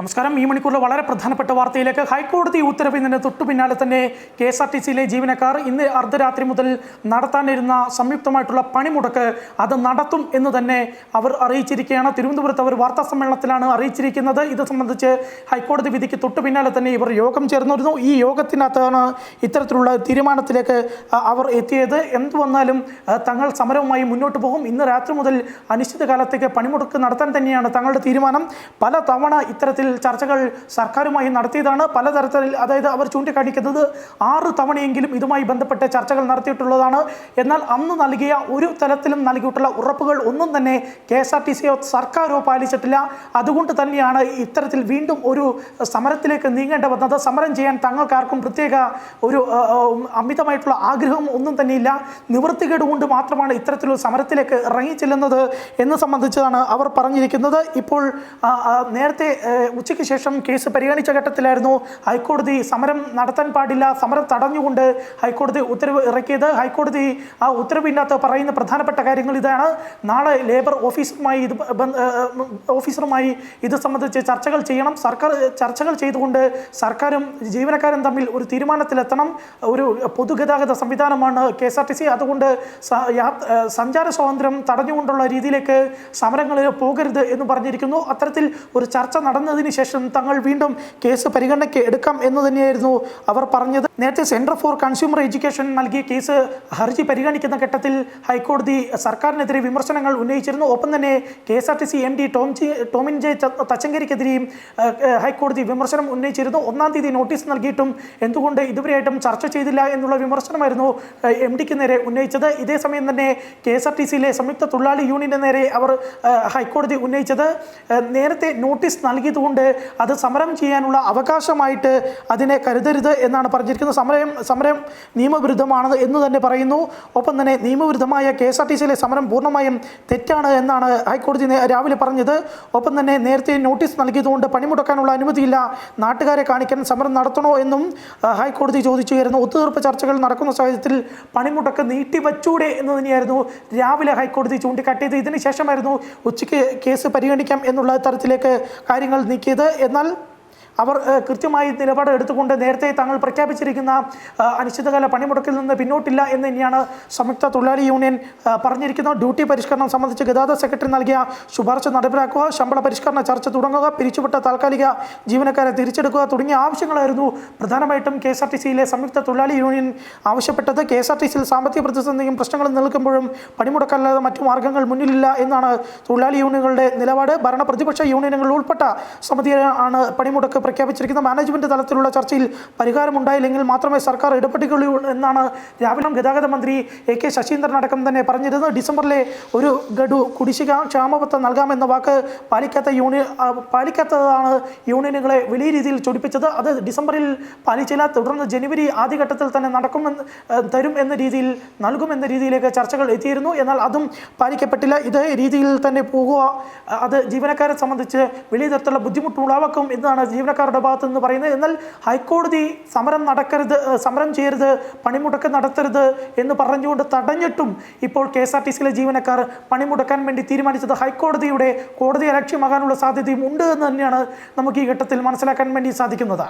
നമസ്കാരം. ഈ മണിക്കൂറിലെ വളരെ പ്രധാനപ്പെട്ട വാർത്തയിലേക്ക് ഹൈക്കോടതി ഉത്തരവിന് തൊട്ടു പിന്നാലെ തന്നെ കെ എസ് ആർ ടി സിയിലെ ജീവനക്കാർ ഇന്ന് അർദ്ധരാത്രി മുതൽ നടത്താനിരുന്ന സംയുക്തമായിട്ടുള്ള പണിമുടക്ക് അത് നടത്തും എന്ന് തന്നെ അവർ അറിയിച്ചിരിക്കുകയാണ്. തിരുവനന്തപുരത്ത് അവർ വാർത്താ സമ്മേളനത്തിലാണ് അറിയിച്ചിരിക്കുന്നത്. ഇത് സംബന്ധിച്ച് ഹൈക്കോടതി വിധിക്ക് തൊട്ടു പിന്നാലെ തന്നെ ഇവർ യോഗം ചേർന്നിരുന്നു. ഈ യോഗത്തിനകത്താണ് ഇത്തരത്തിലുള്ള തീരുമാനത്തിലേക്ക് അവർ എത്തിയത്. എന്തു വന്നാലും തങ്ങൾ സമരവുമായി മുന്നോട്ട് പോകും. ഇന്ന് രാത്രി മുതൽ അനിശ്ചിതകാലത്തേക്ക് പണിമുടക്ക് നടത്താൻ തന്നെയാണ് തങ്ങളുടെ തീരുമാനം. പല തവണ ഇത്തരത്തിൽ ചർച്ചകൾ സർക്കാരുമായി നടത്തിയതാണ്. പലതരത്തിൽ അതായത് അവർ ചൂണ്ടിക്കാണിക്കുന്നത് ആറ് തവണയെങ്കിലും ഇതുമായി ബന്ധപ്പെട്ട് ചർച്ചകൾ നടത്തിയിട്ടുള്ളതാണ്. എന്നാൽ അന്ന് നൽകിയ ഒരു തലത്തിലും നൽകിയിട്ടുള്ള ഉറപ്പുകൾ ഒന്നും തന്നെ കെ എസ് ആർ ടി സിയോ സർക്കാരോ പാലിച്ചിട്ടില്ല. അതുകൊണ്ട് തന്നെയാണ് ഇത്തരത്തിൽ വീണ്ടും ഒരു സമരത്തിലേക്ക് നീങ്ങേണ്ട വന്നത്. സമരം ചെയ്യാൻ തങ്ങൾക്കാർക്കും പ്രത്യേക ഒരു അമിതമായിട്ടുള്ള ആഗ്രഹം ഒന്നും തന്നെയില്ല. നിവൃത്തികേട് കൊണ്ട് മാത്രമാണ് ഇത്തരത്തിലൊരു സമരത്തിലേക്ക് ഇറങ്ങിച്ചെല്ലുന്നത് എന്ന് സംബന്ധിച്ചതാണ് അവർ പറഞ്ഞിരിക്കുന്നത്. ഇപ്പോൾ നേരത്തെ ഉച്ചയ്ക്ക് ശേഷം കേസ് പരിഗണിച്ച ഘട്ടത്തിലായിരുന്നു ഹൈക്കോടതി സമരം നടത്താൻ പാടില്ല സമരം തടഞ്ഞുകൊണ്ട് ഹൈക്കോടതി ഉത്തരവ് ഇറക്കിയത്. ഹൈക്കോടതി ആ ഉത്തരവിനകത്ത് പറയുന്ന പ്രധാനപ്പെട്ട കാര്യങ്ങൾ ഇതാണ്. നാളെ ലേബർ ഓഫീസറുമായി ഇത് ഓഫീസറുമായി ഇത് സംബന്ധിച്ച് ചർച്ചകൾ ചെയ്യണം. സർക്കാർ ചർച്ചകൾ ചെയ്തുകൊണ്ട് സർക്കാരും ജീവനക്കാരും തമ്മിൽ ഒരു തീരുമാനത്തിലെത്തണം. ഒരു പൊതുഗതാഗത സംവിധാനമാണ് K S R T C. അതുകൊണ്ട് സഞ്ചാര സ്വാതന്ത്ര്യം തടഞ്ഞുകൊണ്ടുള്ള രീതിയിലേക്ക് സമരങ്ങളിൽ പോകരുത് എന്ന് പറഞ്ഞിരിക്കുന്നു. അത്തരത്തിൽ ഒരു ചർച്ച നടന്നതിന് ശേഷം തങ്ങൾ വീണ്ടും കേസ് പരിഗണനയ്ക്ക് എടുക്കാം എന്ന് തന്നെയായിരുന്നു അവർ പറഞ്ഞത്. നേരത്തെ സെന്റർ ഫോർ കൺസ്യൂമർ എഡ്യൂക്കേഷൻ നൽകിയ കേസ് ഹർജി പരിഗണിക്കുന്ന ഘട്ടത്തിൽ ഹൈക്കോടതി സർക്കാരിനെതിരെ വിമർശനങ്ങൾ ഉന്നയിച്ചിരുന്നു. ഒപ്പം തന്നെ K S R T C M D Tom G Tomin J തച്ചങ്കരിക്കെതിരെയും ഹൈക്കോടതി വിമർശനം ഉന്നയിച്ചിരുന്നു. ഒന്നാം തീയതി നോട്ടീസ് നൽകിയിട്ടും എന്തുകൊണ്ട് ഇതുവരെയായിട്ടും ചർച്ച ചെയ്തില്ല എന്നുള്ള വിമർശനമായിരുന്നു എം ഡിക്ക് നേരെ ഉന്നയിച്ചത്. ഇതേസമയം തന്നെ കെ എസ് ആർ ടി സിയിലെ സംയുക്ത തൊഴിലാളി യൂണിയന് നേരെ അവർ ഹൈക്കോടതി ഉന്നയിച്ചത്. നേരത്തെ നോട്ടീസ് നൽകിയതുകൊണ്ട് അത് സമരം ചെയ്യാനുള്ള അവകാശമായിട്ട് അതിനെ കരുതരുത് എന്നാണ് പറഞ്ഞിരിക്കുന്നത്. സമരം സമരം നിയമവിരുദ്ധമാണെന്ന് എന്ന് തന്നെ പറയുന്നു. ഒപ്പം തന്നെ നിയമവിരുദ്ധമായ കെ എസ് ആർ ടി സിയിലെ സമരം പൂർണമായും തെറ്റാണ് എന്നാണ് ഹൈക്കോടതി രാവിലെ പറഞ്ഞത്. ഒപ്പം തന്നെ നേരത്തെ നോട്ടീസ് നൽകിയതുകൊണ്ട് പണിമുടക്കാനുള്ള അനുമതിയില്ല. നാട്ടുകാരെ കാണിക്കാൻ സമരം നടത്തണോ എന്നും ഹൈക്കോടതി ചോദിച്ചുവരുന്നു ഒത്തുതീർപ്പ് ചർച്ചകൾ നടക്കുന്ന സാഹചര്യത്തിൽ പണിമുടക്ക് നീട്ടിവച്ചൂടെ എന്ന് തന്നെയായിരുന്നു രാവിലെ ഹൈക്കോടതി ചൂണ്ടിക്കാട്ടിയത്. ഇതിന് ശേഷമായിരുന്നു ഉച്ചയ്ക്ക് കേസ് പരിഗണിക്കാം എന്നുള്ള തരത്തിലേക്ക് കാര്യങ്ങൾ നീക്കിയത് എന്നാൽ അവർ കൃത്യമായി നിലപാട് എടുത്തുകൊണ്ട് നേരത്തെ തങ്ങൾ പ്രഖ്യാപിച്ചിരിക്കുന്ന അനിശ്ചിതകാല പണിമുടക്കിൽ നിന്ന് പിന്നോട്ടില്ല എന്ന് തന്നെയാണ് സംയുക്ത തൊഴിലാളി യൂണിയൻ പറഞ്ഞിരിക്കുന്നത്. ഡ്യൂട്ടി പരിഷ്കരണം സംബന്ധിച്ച് ഗതാഗത സെക്രട്ടറി നൽകിയ ശുപാർശ നടപ്പിലാക്കുക ശമ്പള പരിഷ്കരണ ചർച്ച തുടങ്ങുക പിരിച്ചുവിട്ട താൽക്കാലിക ജീവനക്കാരെ തിരിച്ചെടുക്കുക തുടങ്ങിയ ആവശ്യങ്ങളായിരുന്നു പ്രധാനമായിട്ടും കെ എസ് ആർ ടി സിയിലെ സംയുക്ത തൊഴിലാളി യൂണിയൻ ആവശ്യപ്പെട്ടത്. കെ എസ് ആർ ടി സിയിൽ സാമ്പത്തിക പ്രതിസന്ധിയും പ്രശ്നങ്ങളും നിൽക്കുമ്പോഴും പണിമുടക്കല്ലാതെ മറ്റു മാർഗങ്ങൾ മുന്നിലില്ല എന്നാണ് തൊഴിലാളി യൂണിയനുകളുടെ നിലപാട്. ഭരണ പ്രതിപക്ഷ യൂണിയനുകൾ ഉൾപ്പെട്ട സമിതിയാണ് പണിമുടക്ക് പ്രഖ്യാപിച്ചിരിക്കുന്നത് മാനേജ്മെന്റ് തലത്തിലുള്ള ചർച്ചയിൽ പരിഹാരമുണ്ടായില്ലെങ്കിൽ മാത്രമേ സർക്കാർ ഇടപെടുകയുള്ളൂ എന്നാണ് രാവിലെ ഗതാഗത മന്ത്രി എ കെ ശശീന്ദ്രൻ അടക്കം തന്നെ പറഞ്ഞിരുന്നത്. ഡിസംബറിലെ ഒരു ഗഡു കുടിശ്ശിക ക്ഷാമബത്ത നൽകാമെന്ന വാക്ക് പാലിക്കാത്ത യൂണിയൻ പാലിക്കാത്തതാണ് യൂണിയനുകളെ വലിയ രീതിയിൽ ചൊടിപ്പിച്ചത്. അത് ഡിസംബറിൽ പാലിച്ചില്ല. തുടർന്ന് ജനുവരി ആദ്യഘട്ടത്തിൽ തന്നെ നടക്കുമെന്ന് തരും എന്ന രീതിയിൽ നൽകുമെന്ന രീതിയിലേക്ക് ചർച്ചകൾ എത്തിയിരുന്നു. എന്നാൽ അതും പാലിക്കപ്പെട്ടില്ല. ഇതേ രീതിയിൽ തന്നെ പോകുക അത് ജീവനക്കാരെ സംബന്ധിച്ച് വലിയ തരത്തിലുള്ള ബുദ്ധിമുട്ടുണ്ടാവാക്കും എന്നാണ് എന്നാണ് ജീവനക്കാരുടെ ഭാഗത്ത് നിന്ന് പറയുന്നത് എന്നാൽ ഹൈക്കോടതി സമരം നടക്കരുത് സമരം ചെയ്യരുത് പണിമുടക്ക് നടത്തരുത് എന്ന് പറഞ്ഞുകൊണ്ട് തടഞ്ഞിട്ടും ഇപ്പോൾ കെ എസ് ആർ ടി സിയിലെ ജീവനക്കാർ പണിമുടക്കാൻ വേണ്ടി തീരുമാനിച്ചത് ഹൈക്കോടതിയുടെ കോടതി അലക്ഷ്യമാകാനുള്ള സാധ്യതയും ഉണ്ട് എന്ന് തന്നെയാണ് നമുക്ക് ഈ ഘട്ടത്തിൽ മനസ്സിലാക്കാൻ വേണ്ടി സാധിക്കുന്നത്.